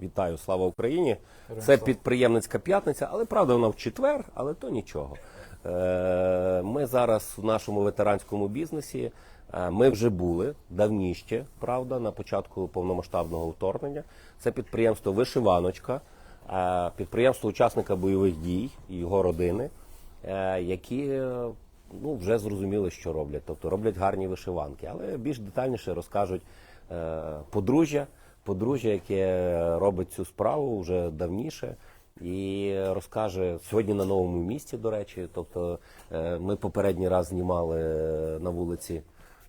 Вітаю, слава Україні! Це підприємницька п'ятниця, але правда вона в четвер, але то нічого. Е, Ми зараз в нашому ветеранському бізнесі. е, Ми вже були давніше, правда, на початку повномасштабного вторгнення. Це підприємство Вишиваночка, е, підприємство учасника бойових дій і його родини, які ну, вже зрозуміли, що роблять. Тобто роблять гарні вишиванки, але більш детальніше розкажуть подружжя, подружжя, яке робить цю справу вже давніше. І розкаже сьогодні на новому місці, до речі. Тобто е, ми попередній раз знімали на вулиці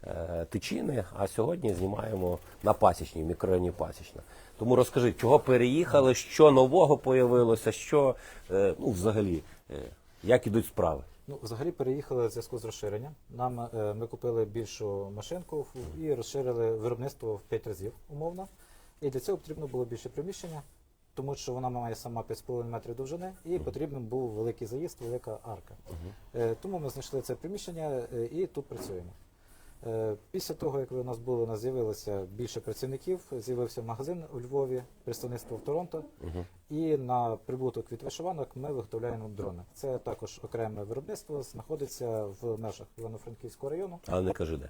е, Тичини, а сьогодні знімаємо на Пасічній, мікрорайоні Пасічна. Тому розкажи, чого переїхали, що нового появилося, що е, ну, взагалі, як ідуть справи. Ну, взагалі переїхали в зв'язку з розширенням. Нам ми купили більшу машинку і розширили виробництво в 5 разів умовно. І для цього потрібно було більше приміщення, тому що вона має сама 5,5 метрів довжини, і потрібен був великий заїзд, велика арка. Е, тому ми знайшли це приміщення е, і тут працюємо. Е, Після того, як у нас були, у нас з'явилося більше працівників, з'явився магазин у Львові, представництво в Торонто. І на прибуток від вишиванок ми виготовляємо дрони. Це також окреме виробництво, знаходиться в межах Івано-Франківського району. Але не кажи де.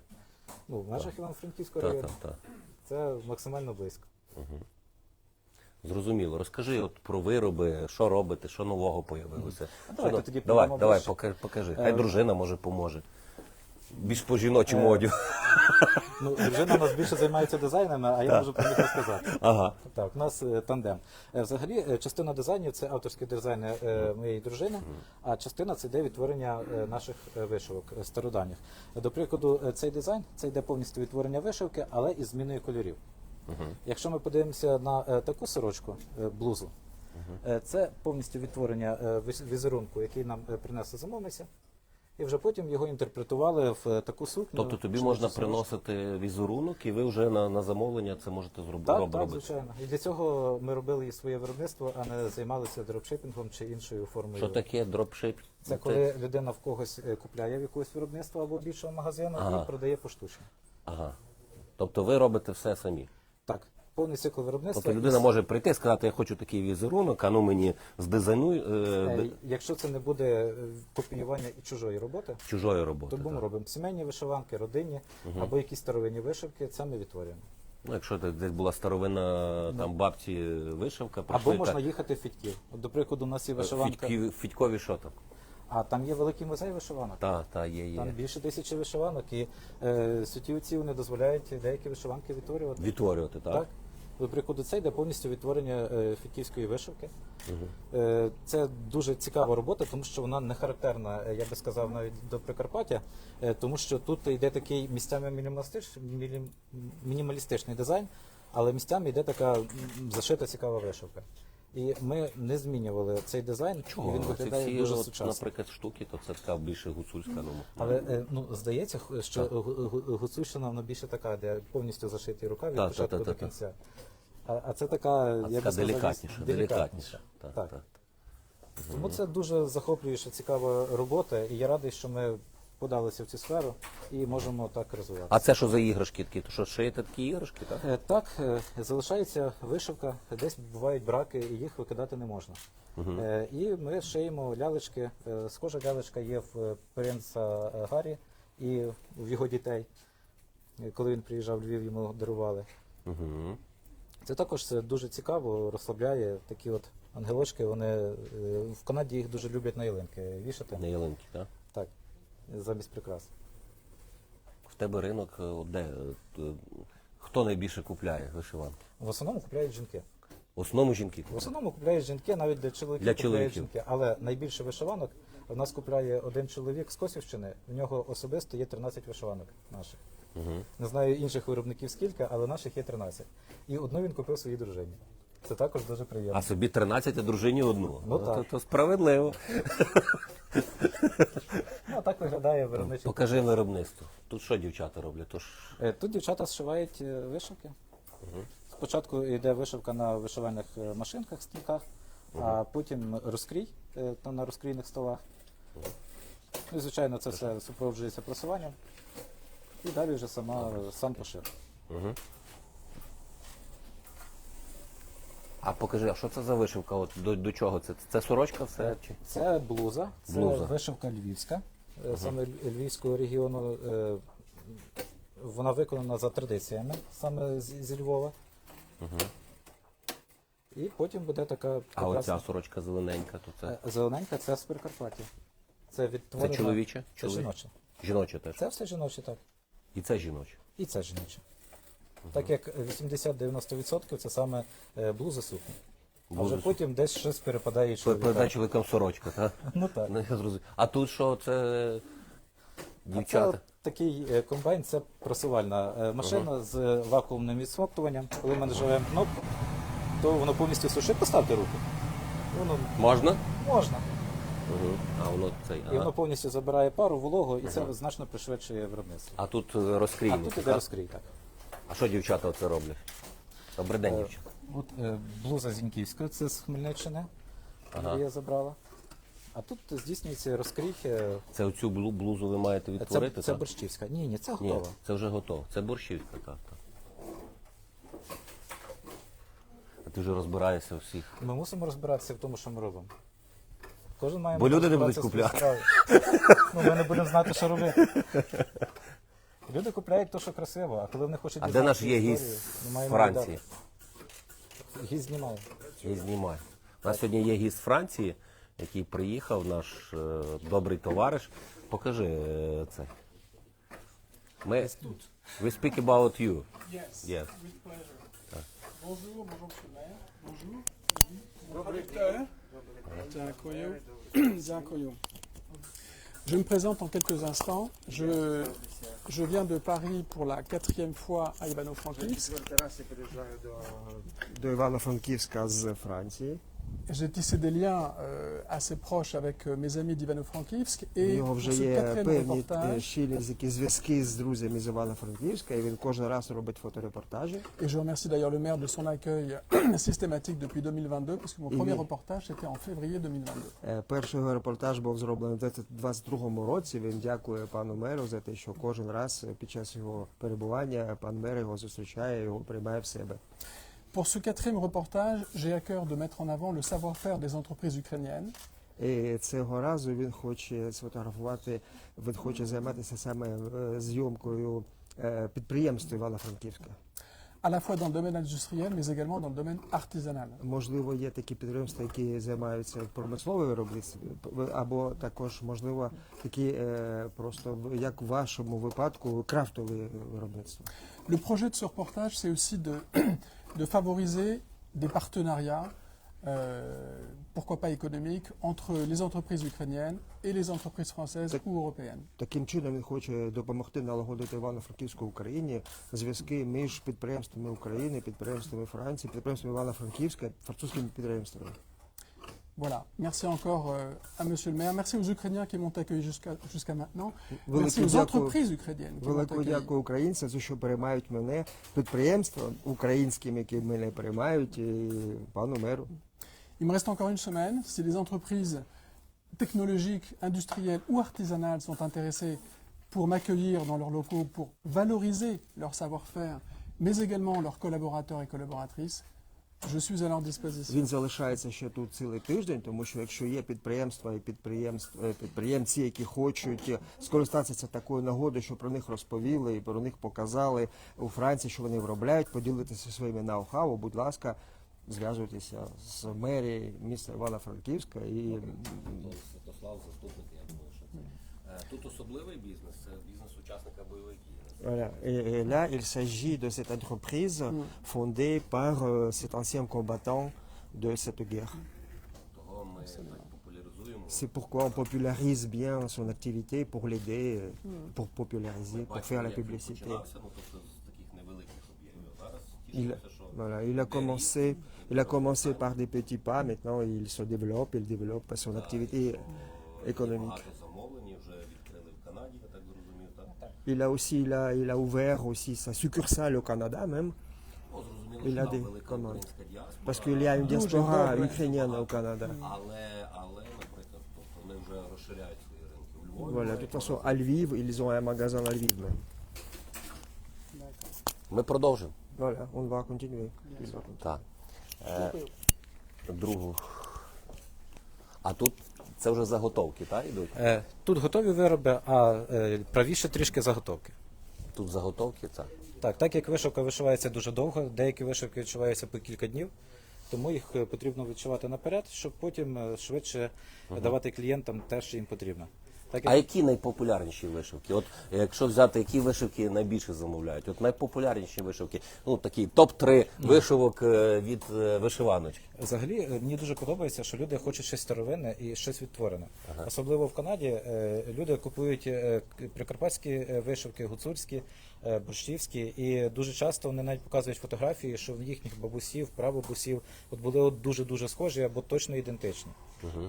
Ну, в межах Івано-Франківського району. та, та. Це максимально близько. Зрозуміло. Розкажи от про вироби, що робите, що нового появилося. давайте Що- тоді давай, підемо давай, ближче. покажи, покажи. Хай Е, дружина може поможе. Більш по жіночому Е, одягу. Ну, дружина у нас більше займається дизайнами, а я можу про них розказати. Ага. Так, у нас е, тандем. Е, Взагалі, е, частина дизайнів це авторські дизайни е, моєї дружини, а частина це йде відтворення е, наших е, вишивок е, стародавніх. Е, До прикладу, е, цей дизайн це йде повністю відтворення вишивки, але із зміною кольорів. Якщо ми подивимося на е, таку сорочку, е, блузу, е, це повністю відтворення візерунку, який нам принесла замовниця. І вже потім його інтерпретували в таку сукню. Тобто тобі можна приносити візерунок, і ви вже на, на замовлення це можете зробити. Так, так, робити. звичайно. І для цього ми робили і своє виробництво, а не займалися дропшипінгом чи іншою формою. Що таке дропшип? Це коли людина в когось купляє в якогось виробництва або більшого магазину Ага. і продає поштучно. Ага. Тобто ви робите все самі. Так, повний цикл виробництва. Тобто людина може прийти і сказати, я хочу такий візерунок, а ну мені здизайнуй е, Е, Якщо це не буде е, копіювання і чужої роботи, чужої роботи. то ми так. робимо сімейні вишиванки, родинні або якісь старовинні вишивки, це ми відтворюємо. Ну, якщо це десь була старовина там бабці вишивка, Або прийшли, можна їхати в Фітьків. От, до прикладу, у нас є вишиванка, Фітькові, Фітькові що там? А там є великий музей вишиванок. Та, та, є, є. Там більше тисячі вишиванок, і е, отці вони дозволяють деякі вишиванки відтворювати. Відтворювати, так? Так. До прикладу, це йде повністю відтворення е, фітьківської вишивки. Е, це дуже цікава робота, тому що вона не характерна, е, я би сказав, навіть до Прикарпаття, е, тому що тут йде такий місцями мінімалістич, мінім- мінімалістичний дизайн, але місцями йде така зашита цікава вишивка. І ми не змінювали цей дизайн, Чого? і він Ці виглядає всі, дуже от, сучасно. наприклад, штуки, то це така більше гуцульська. Ну, Але е, ну здається, що гу- гу- гуцульщина вона більше така, де повністю зашитий рукав від початку до кінця. А, а це така, а би така сказав, делікатніша, делікатніша. Так, Так. так. Тому це дуже захоплююча, цікава робота, і я радий, що ми подалися в цю сферу і можемо так розвиватися. А це що за іграшки такі? То що шиєте такі іграшки, так? Е, Так, е, залишається вишивка, десь бувають браки, і їх викидати не можна. Е, І ми шиємо лялечки. Е, Схожа лялечка є в е, принца е, Гаррі і в його дітей. Е, Коли він приїжджав в Львів, йому дарували. Угу. Це також це дуже цікаво, розслабляє. Такі от ангелочки, вони е, в Канаді їх дуже люблять на ялинки вішати. На ялинки, так? Так, замість прикрас. В тебе ринок е, де? е, Хто найбільше купляє вишиванки? В основному купляють жінки. В основному жінки. В основному купляють жінки, навіть для чоловіків Для купляють чоловіків. жінки. Але найбільше вишиванок в нас купляє один чоловік з Косівщини. В нього особисто є 13 вишиванок наших. Угу. Не знаю інших виробників скільки, але наших є 13. І одну він купив своїй дружині. Це також дуже приємно. А собі 13, а дружині одну. Ну, то, так. то справедливо. Так. Покажи виробництво. Тут що дівчата роблять? Тож Е, Тут дівчата зшивають е, вишивки. Спочатку йде вишивка на вишивальних е, машинках, стінках, а потім розкрій на розкрійних столах. Ну, і, звичайно, це все супроводжується просуванням. І далі вже сама, сам пошив. Угу. А покажи, а що це за вишивка? От до, до чого це? Це сорочка все? Чи? Це блуза, це Блуза. вишивка львівська, саме львівського регіону. е, Вона виконана за традиціями, саме з, зі Львова. І потім буде така А оця сорочка зелененька, то це, Е, Зелененька це з Прикарпаття. Це це відтворена... чоловіче? Це жіноче. Жіноче теж. Це все жіноче, так. І це жіноче. І це жіноче. Так як 80-90% це саме е, блуза сукні. А вже потім десь щось перепадає і Передай чоловікам сорочка, так? Ну так. Ну, я зрозумів. А тут що, це А Це дівчата? от такий е, комбайн, це просувальна е, машина з вакуумним відсмоктуванням. Коли ми нажимаємо кнопку, то воно повністю сушить. Поставте руку. Воно Можна? можна. Угу. А воно цей. І Ага. воно повністю забирає пару, вологу, і це значно пришвидшує виробництво. А тут е, А тут іде так. А що дівчата оце роблять? Добрий день, Е, дівчата. От е, блуза Зіньківська, це з Хмельниччини, Ага. яку я забрала. А тут здійснюється розкрій. е, Це оцю блу- блузу ви маєте Це, відтворити? це так? борщівська. Ні, ні, це Ні, готова. це вже готово. Це борщівська, так, так. А ти вже розбираєшся у всіх. Ми мусимо розбиратися в тому, що ми робимо. Кожен має Бо люди не розбиратися будуть в своїй справі. Ну, ми не будемо знати, що робити. Люди купляють те, що красиво, а коли вони хочуть А де дізнатися наш є історію, гість з Франції? віддати. Гість знімає. Я знімаю. У нас сьогодні є гість з Франції, який приїхав, наш е, добрий товариш. Покажи е, це. Ми, we speak about you. Yes, Yes. with pleasure. Bonjour, bonjour Monsieur le maire. Bonjour. Directeur. Дякую. Дякую. Je me présente en quelques instants. Je, je viens de Paris pour la quatrième fois à Ivano-Frankivsk. Тарас я приїжджаю до, до Івано-Франківська з Франції. J'ai tissé des liens euh, assez proches avec euh, mes amis d'Ivano-Frankivsk У et нього вже ce є quatrième певні е, reportage, щільні такі зв'язки з друзями з Івано-Франківська, і він кожен раз робить фоторепортажі. et je remercie d'ailleurs le maire de son accueil systématique depuis 2022, parce que mon premier reportage c'était en février 2022. Е, Перший його репортаж був зроблений в 2022 році. Він дякує пану меру за те, що кожен раз під час його перебування пан мер його зустрічає, його приймає в себе. Pour ce quatrième reportage, j'ai à cœur de mettre en avant le savoir-faire des entreprises ukrainiennes, І цього разу він хоче сфотографувати, він хоче займатися саме е, зйомкою е, підприємств Івано-Франківська. à la fois dans le domaine industriel, mais également dans le domaine artisanal. Можливо, є такі підприємства, які займаються промисловим виробництвом, або також, можливо, такі е, просто як в вашому випадку крафтове виробництво. Le projet de ce reportage, c'est aussi de, de favoriser des partenariats, euh, pourquoi pas économiques, entre les entreprises ukrainiennes et les entreprises françaises C'est- ou européennes. Таким чином він хоче допомогти налагодити Івано-Франківську Україні зв'язки між підприємствами України, підприємствами Франції, підприємствами Івано-Франківська, французькими підприємствами. Voilà. Merci encore euh, à Monsieur le maire. Merci aux Ukrainiens qui m'ont accueilli jusqu'à jusqu'à maintenant. Merci Велике aux дякую. entreprises ukrainiennes qui m'ont Велике accueilli. дякую українцям, за що приймають мене підприємства українським, які мене приймають, і пану меру. Il me reste encore une semaine. Si les entreprises technologiques, industrielles ou artisanales sont intéressées pour m'accueillir dans leurs locaux, pour valoriser leur savoir-faire, mais également leurs collaborateurs et collaboratrices, je suis à leur disposition. Він залишається ще тут цілий тиждень, тому що якщо є підприємства і е, підприємці, які хочуть е, скористатися такою нагодою, що про них розповіли і про них показали у Франції, що вони виробляють, поділитися своїми ноу-хау, будь ласка, зв'язуйтеся з мерією міста Івано-Франківська і Святослав, заступник, Тут особливий бізнес, це бізнес учасника бойових дій. Voilà. Et, et là, il s'agit de cette entreprise fondée par euh, cet ancien combattant de cette guerre. Того ми так популяризуємо. C'est pourquoi on popularise bien son activité pour l'aider, euh, pour populariser, pour Бачимо, faire la як він publicité. починався, ну, тобто з таких невеликих об'ємів. Зараз Il, тішимося, що voilà, il a commencé, il a commencé par des petits pas. Maintenant, il se développe, il développe son activité économique. Il a aussi, il a, il a ouvert aussi sa succursale au Canada même, Ну, зрозуміло, Il що a там des велика commandes. українська діаспора, parce qu'il y a une Дуже diaspora добре. ukrainienne au Canada. але, але, наприклад, тобто вони вже розширяють свої ринки у Львові. Voilà, de toute façon, à Lviv, ils ont un magasin à Lviv même. Ми продовжимо. Voilà, on va continuer. Так. Е, другу. А тут це вже заготовки, так, йдуть? Е, Тут готові вироби, а е, правіше трішки заготовки. Тут заготовки, так. Так, так як вишивка вишивається дуже довго, деякі вишивки відчуваються по кілька днів, тому їх е, потрібно відчувати наперед, щоб потім е, швидше давати клієнтам те, що їм потрібно. Так А які найпопулярніші вишивки? От якщо взяти, які вишивки найбільше замовляють? От найпопулярніші вишивки, ну такі топ-3 вишивок е, від е, вишиваночки. взагалі е, мені дуже подобається, що люди хочуть щось старовинне і щось відтворене. Особливо в Канаді е, люди купують е, к- прикарпатські е, вишивки, гуцульські, е, борщівські, і дуже часто вони навіть показують фотографії, що в їхніх бабусів, прабабусів от були от дуже дуже схожі або точно ідентичні.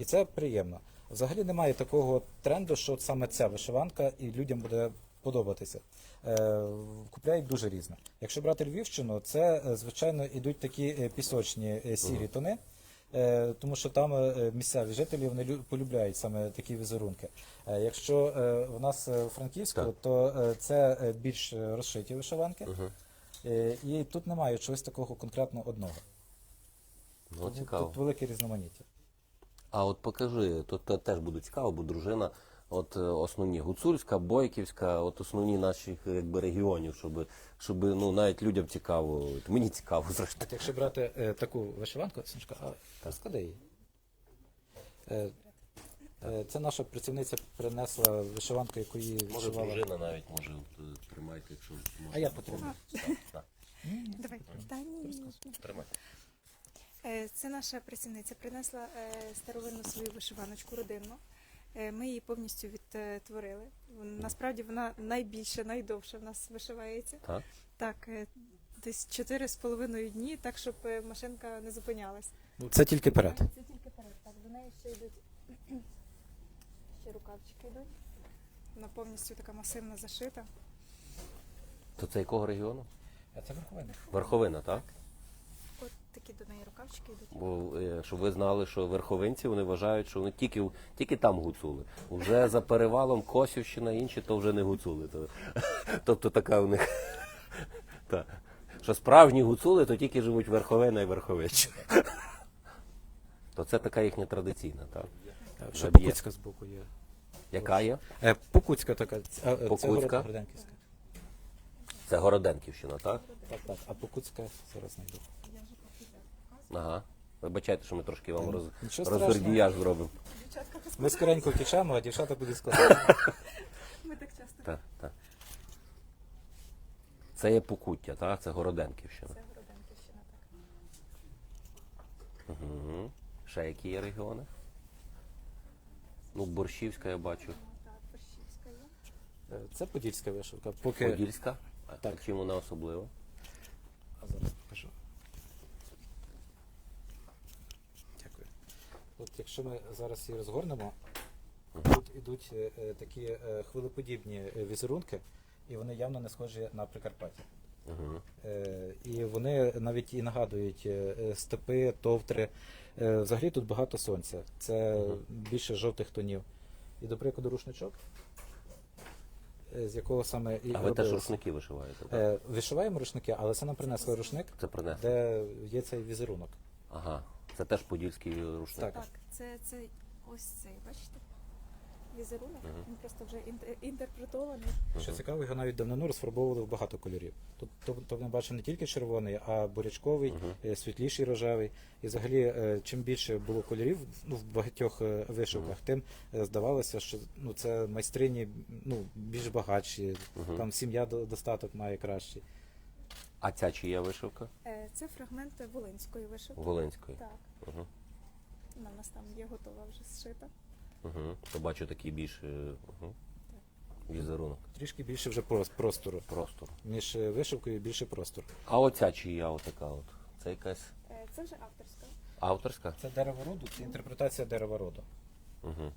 І це приємно. Взагалі немає такого тренду, що от саме ця вишиванка і людям буде подобатися. Е, купляють дуже різно. Якщо брати Львівщину, це е, звичайно ідуть такі е, пісочні сірі тони. Тому що там місцеві жителі вони полюбляють саме такі візерунки. Якщо у нас у Франківську, Так. то це більш розшиті вишиванки, і тут немає чогось такого конкретно одного. Ну, Тут- цікаво. Тут велике різноманіття. А от покажи, тут те- теж буде цікаво, бо дружина, от е, основні гуцульська, бойківська, от основні наших якби регіонів, щоб, щоб ну навіть людям цікаво, от мені цікаво зрештою. Якщо брати е, таку вишиванку, Сонечка, а розклади її. Е, е, це наша працівниця принесла вишиванку, яку її Може, вишивала. дружина навіть може от, е, тримайте, якщо може. А я потрібна. Давай. Та ні, ні, ні. Тримайте. Е, Це наша працівниця принесла е, старовинну свою вишиваночку родинну. Е, Ми її повністю відтворили. Насправді вона найбільше, найдовше в нас вишивається. Так? Так, десь чотири з половиною дні, так щоб машинка не зупинялась. Ну, Це тільки перед. Це тільки перед. Так, до неї ще йдуть ще рукавчики йдуть. Вона повністю така масивна зашита. То це якого регіону? А це верховина. Верховина, так? Такі до неї рукавчики йдуть. Бо е, щоб ви знали, що верховинці вони вважають, що вони тільки, тільки там гуцули. Вже за перевалом Косівщина, інші то вже не гуцули. То, тобто така у них. Та. Що справжні гуцули, то тільки живуть Верховина і Верховиччина. То це така їхня традиційна, так? Ще Заб'є. Покутська з боку є. Яка є? Е, Покутська така. а, е, Це Город- Городенківська. Це Городенківщина, так? Так, так. А Покутська зараз знайду. Ага. Вибачайте, що ми трошки вам роз... Нічого розвердіяж зробимо. Ми скоренько втічемо, а дівчата будуть складати. Ми так часто Так, так. Це є Покуття, так? Це Городенківщина. це Городенківщина. Так. Угу. Ще які є регіони? Ну, Борщівська я бачу. Так, Борщівська є. Е, Це подільська вишивка. Поки... Подільська. А Так. чим вона особлива? А зараз покажу. Дякую. От якщо ми зараз її розгорнемо, тут ідуть е, е, такі е, хвилеподібні візерунки, і вони явно не схожі на Прикарпаття. Угу. І вони навіть і нагадують степи, товтри. Взагалі тут багато сонця. Це більше жовтих тонів. І, до прикладу, рушничок, з якого саме і А ви теж рушники вишиваєте? Так? Вишиваємо рушники, але це нам принесли рушник, Це принесли. де є цей візерунок. Ага. Це теж подільський рушник. Так. Так, це, це ось цей, бачите? Візерунок. Він просто вже інте- інтерпретований. Що цікаво, його навіть давнину розфарбовували в багато кольорів. Тут тобто ми бачимо не тільки червоний, а бурячковий, е, світліший рожевий. І взагалі, е, чим більше було кольорів ну, в багатьох е, вишивках, тим е, здавалося, що ну, це майстрині ну, більш багатші, там сім'я до- достаток має кращий. А ця чия вишивка? Е, Це фрагмент волинської вишивки. Волинської. Так, Угу. вона в нас там є готова вже зшита. Угу. То бачу такий більш е, угу. візерунок. Трішки більше вже прос- простору. Просто. Між е, вишивкою більше простору. А оця чия отака от? Це якась Е, Це вже авторська. авторська? Це дерево роду, це інтерпретація дерева роду. Угу.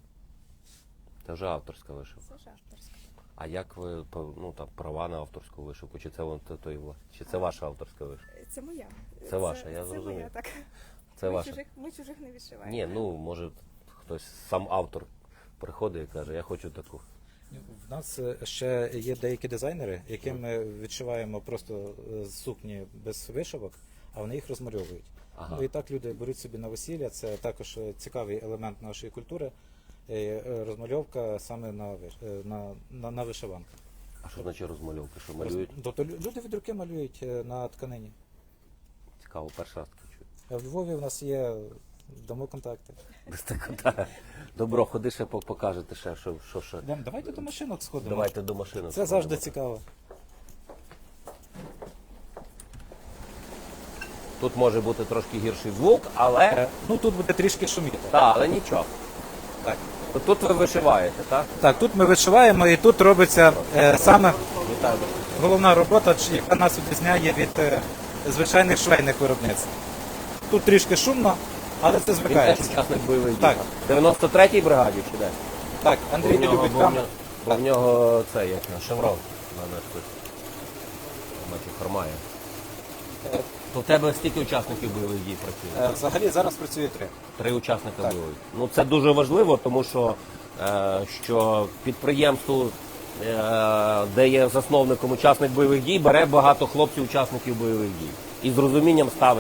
Це вже авторська вишивка. Це вже авторська. А як ви по- ну, там, права на авторську вишивку? Чи це вон то- той вла- Чи це ваша авторська вишивка? Е, Це моя. Це ваша, я Це зрозумів. моя, так. Це ми, ваша. чужих, ми чужих не відшиваємо. Ні, ну може хтось сам автор приходить і каже, я хочу таку. В нас е, ще є деякі дизайнери, яким ми відшиваємо просто е, сукні без вишивок, а вони їх розмальовують. Ага. Ну і так люди беруть собі на весілля. Це також е, цікавий елемент нашої культури. Е, е, Розмальовка саме на, е, на, на, на вишиванках. А що значить розмальовки? Що малюють? Тобто люди від руки малюють на тканині. Цікаво, перший раз таке чую. А В Львові у нас є дамо контакти. Десь так, так. Добро, ходи ще покажете ще, що, що ще. Давайте до машинок сходимо. Давайте до машини. Це завжди цікаво. Тут може бути трошки гірший звук, але. Ну тут буде трішки шуміти. Так, але нічого. Так. Тут ви вишиваєте, так? Так, тут ми вишиваємо і тут робиться е, саме Вітаю. головна робота, чи- яка нас відрізняє від е, звичайних швейних виробництв. Тут трішки шумно, але це Він теж звикається. учасник бойових дій. Так. 93-й бригаді чи де? Так, Андрій не любить бо в камеру. нього, бо в нього це як на шеврон. на нас Бачу, хромає. То в тебе стільки учасників бойових дій працює? Е, Взагалі зараз працює три. Три учасника Так. бойових. Ну це дуже важливо, тому що, е, що підприємство, е, де є засновником учасник бойових дій, бере багато хлопців, учасників бойових дій. І з розумінням ставить.